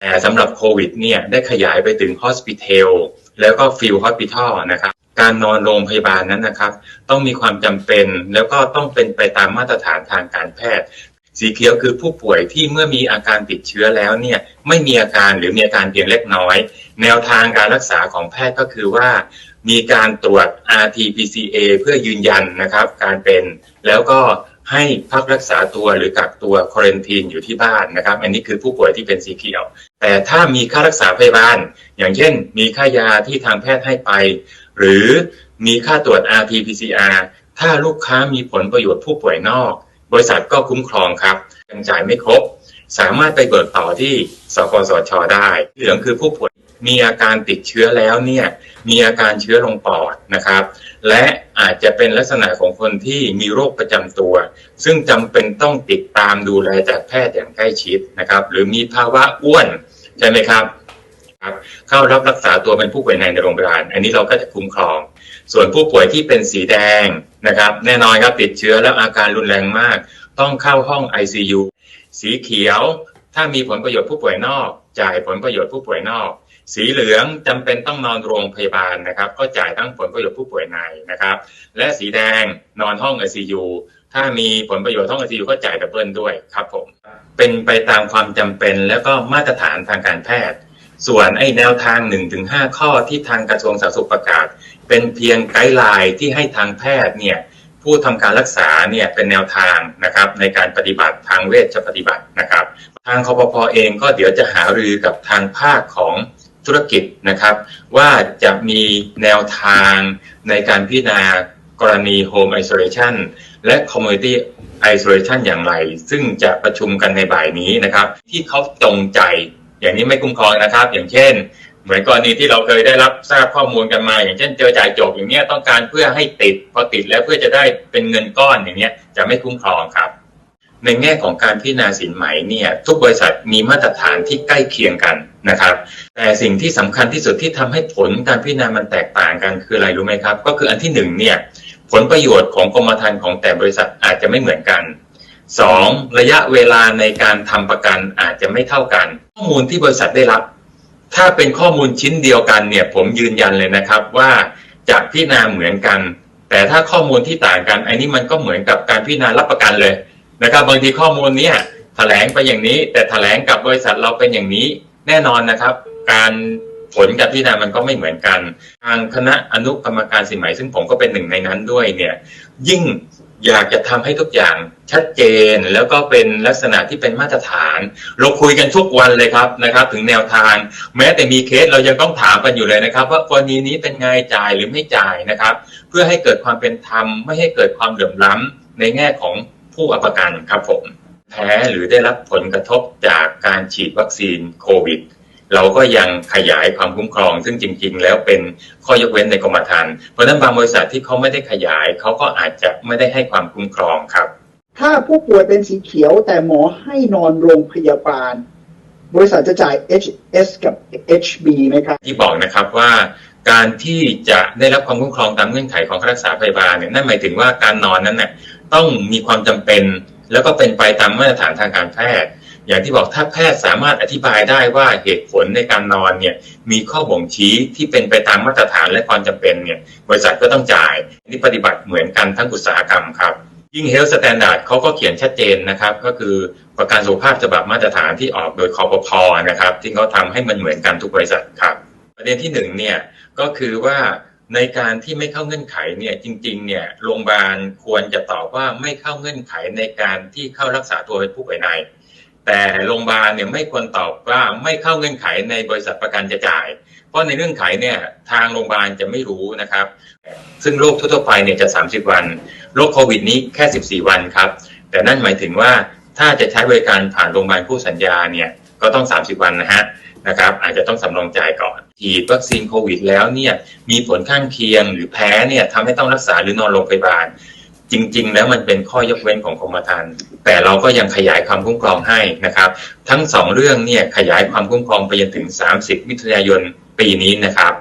แต่สำหรับโควิดเนี่ยได้ขยายไปถึง Hospital แล้วก็ Field Hospital นะครับ การนอนโรงพยาบาลนั้นนะครับ ต้องมีความจำเป็นแล้วก็ต้องเป็นไปตามมาตรฐานทางการแพทย์ สีเขียวคือผู้ป่วยที่เมื่อมีอาการติดเชื้อแล้วเนี่ยไม่มีอาการหรือมีอาการเพียงเล็กน้อย แนวทางการรักษาของแพทย์ก็คือว่ามีการตรวจ RT-PCR เพื่อยืนยันนะครับ การเป็นแล้วก็ ให้พักรักษาตัวหรือกักตัวควอรันทีนอยู่ที่บ้านนะครับ อันนี้คือผู้ป่วยที่เป็นสีเขียว แต่ถ้ามีค่ารักษาพยาบาล อย่างเช่น มีค่ายาที่ทางแพทย์ให้ไป หรือมีค่าตรวจ RT-PCR ถ้าลูกค้ามีผลประโยชน์ผู้ป่วยนอก บริษัทก็คุ้มครองครับยังจ่ายไม่ครบ สามารถไปเบิกต่อที่สกสชได้ เหลืองคือผู้ป่วย มีอาการติดเชื้อแล้วเนี่ยมีอาการเชื้อลงปอดนะครับ และอาจจะเป็นลักษณะของคนที่มีโรคประจำตัว ซึ่งจำเป็นต้องติดตามดูแลจากแพทย์อย่างใกล้ชิดนะครับ หรือมีภาวะอ้วนใช่ไหมครับครับเข้ารับรักษาตัวเป็นผู้ป่วยในในโรงพยาบาล อันนี้เราก็จะคุ้มครอง ส่วนผู้ป่วยที่เป็นสีแดงนะครับ แน่นอนครับติดเชื้อแล้วอาการรุนแรงมาก ต้องเข้าห้อง ICU สีเขียว ถ้ามีผลประโยชน์ผู้ป่วยนอก จ่ายผลประโยชน์ผู้ป่วยนอก สีเหลืองจำเป็นต้องนอนโรงพยาบาลนะครับ ก็จ่ายทั้งผลประโยชน์ผู้ป่วยในนะครับ และสีแดงนอนห้อง ICU ถ้ามีผลประโยชน์ห้อง ICU ก็จ่ายดับเบิลด้วยครับผม เป็นไปตามความจำเป็นแล้วก็มาตรฐานทางการแพทย์ ส่วนไอ้แนวทาง 1-5 ข้อที่ทางกระทรวงสาธารณสุขประกาศ เป็นเพียงไกด์ไลน์ที่ให้ทางแพทย์เนี่ยผู้ทำการรักษาเนี่ยเป็นแนวทางนะครับในการปฏิบัติทางเวชปฏิบัตินะครับ ทางคอปพอเองก็เดี๋ยวจะหารือกับทางภาคของ ธุรกิจนะครับ ว่าจะมีแนวทางในการพิจารณากรณี Home Isolation และ Community Isolation อย่างไร ซึ่งจะประชุมกันในบ่ายนี้นะครับ ที่เขาจงใจอย่างนี้ไม่คุ้มครองนะครับ อย่างเช่น เหมือนกรณีที่เราเคยได้รับทราบข้อมูลกันมา อย่างเช่น เจอจ่ายจบอย่างเงี้ยต้องการเพื่อให้ติดพอติดแล้วเพื่อจะได้เป็นเงินก้อนอย่างเงี้ยจะไม่คุ้มครองครับ ในแง่ของการพิจารณาสินไหมเนี่ยทุกบริษัทมีมาตรฐานที่ใกล้เคียงกัน นะครับ แต่สิ่งที่สำคัญที่สุดที่ทำให้ผลการพิจารณามันแตกต่างกันคืออะไรรู้ไหมครับ ก็คืออันที่หนึ่งเนี่ยผลประโยชน์ของกรมธรรม์ของแต่บริษัทอาจจะไม่เหมือนกันสองระยะเวลาในการทำประกันอาจจะไม่เท่ากัน ข้อมูลที่บริษัทได้รับ ถ้าเป็นข้อมูลชิ้นเดียวกันเนี่ยผมยืนยันเลยนะครับว่าจะพิจารณาเหมือนกัน แต่ถ้าข้อมูลที่ต่างกันอันนี้มันก็เหมือนกับการพิจารณารับประกันเลยนะครับบางทีข้อมูลเนี้ยแถลงไปอย่างนี้ แต่แถลงกับบริษัทเราเป็นอย่างนี้ แน่นอนนะครับ การผลการพิจารณามันก็ไม่เหมือนกัน ทางคณะอนุกรรมการสินไหมซึ่งผมก็เป็นหนึ่งในนั้นด้วยเนี่ย ยิ่งอยากจะทำให้ทุกอย่างชัดเจนแล้วก็เป็นลักษณะที่เป็นมาตรฐาน เราคุยกันทุกวันเลยครับนะครับ ถึงแนวทาง แม้แต่มีเคสเรายังต้องถามกันอยู่เลยนะครับ ว่ากรณีนี้เป็นไงจ่ายหรือไม่จ่ายนะครับ เพื่อให้เกิดความเป็นธรรมไม่ให้เกิดความเหลื่อมล้ำในแง่ของผู้อาปกันครับผม แพ้หรือได้รับผลกระทบจากการฉีดวัคซีนโควิด เราก็ยังขยายความคุ้มครอง ซึ่งจริง ๆ แล้วเป็นข้อยกเว้นในกรมธรรม์เพราะฉะนั้นบางบริษัทที่เขาไม่ได้ขยายเขาก็อาจจะไม่ได้ให้ความคุ้มครองครับ ถ้าผู้ป่วยเป็นสีเขียวแต่หมอให้นอนโรงพยาบาล บริษัทจะจ่าย HS กับ HB ไหมครับที่บอกนะครับว่าการที่จะได้รับความคุ้มครองตามเงื่อนไขของค่ารักษาพยาบาลเนี่ยนั่นหมายถึงว่าการนอนนั้นน่ะต้องมีความจำเป็น แล้วก็เป็นไปตามมาตรฐานทางการแพทย์ อย่างที่บอกถ้าแพทย์สามารถอธิบายได้ว่าเหตุผลในการนอนเนี่ยมีข้อบ่งชี้ที่เป็นไปตามมาตรฐานและความจำเป็นเนี่ยบริษัทก็ต้องจ่ายนี่ปฏิบัติเหมือนกันทั้งอุตสาหกรรมครับยิ่ง Health Standard เขาก็เขียนชัดเจนนะครับ ก็คือประกันสุขภาพฉบับมาตรฐานที่ออกโดยคอปพนะครับที่เขาทำให้มันเหมือนกันทุกบริษัทครับ ประเด็นที่หนึ่งเนี่ยก็คือว่า ในการที่ไม่เข้าเงื่อนไขเนี่ยจริงๆเนี่ยโรงพยาบาลควรจะตอบว่าไม่เข้าเงื่อนไขในการที่เข้ารักษาตัวเป็นผู้ป่วยใน แต่โรงพยาบาลเนี่ยไม่ควรตอบว่าไม่เข้าเงื่อนไขในบริษัทประกันจะจ่าย เพราะในเงื่อนไขเนี่ยทางโรงพยาบาลจะไม่รู้นะครับ ซึ่งโรคทั่วไปเนี่ยจะ 30 วันโรคโควิดนี้แค่ 14 วันครับ แต่นั่นหมายถึงว่าถ้าจะใช้บริการผ่านโรงพยาบาลคู่สัญญาเนี่ย ก็ต้อง 30 วันนะฮะนะครับอาจจะต้องสำรองจ่ายก่อนฉีดวัคซีนโควิดแล้วเนี่ยมีผลข้างเคียงหรือแพ้เนี่ยทำให้ต้องรักษาหรือนอนโรงพยาบาล จริง ๆ แล้วมันเป็นข้อยกเว้นของกรมธรรม์แต่เราก็ยังขยายความคุ้มครองให้นะครับ ทั้งสองเรื่องเนี่ยขยายความคุ้มครองไปจนถึง 30 มิถุนายนปีนี้นะครับ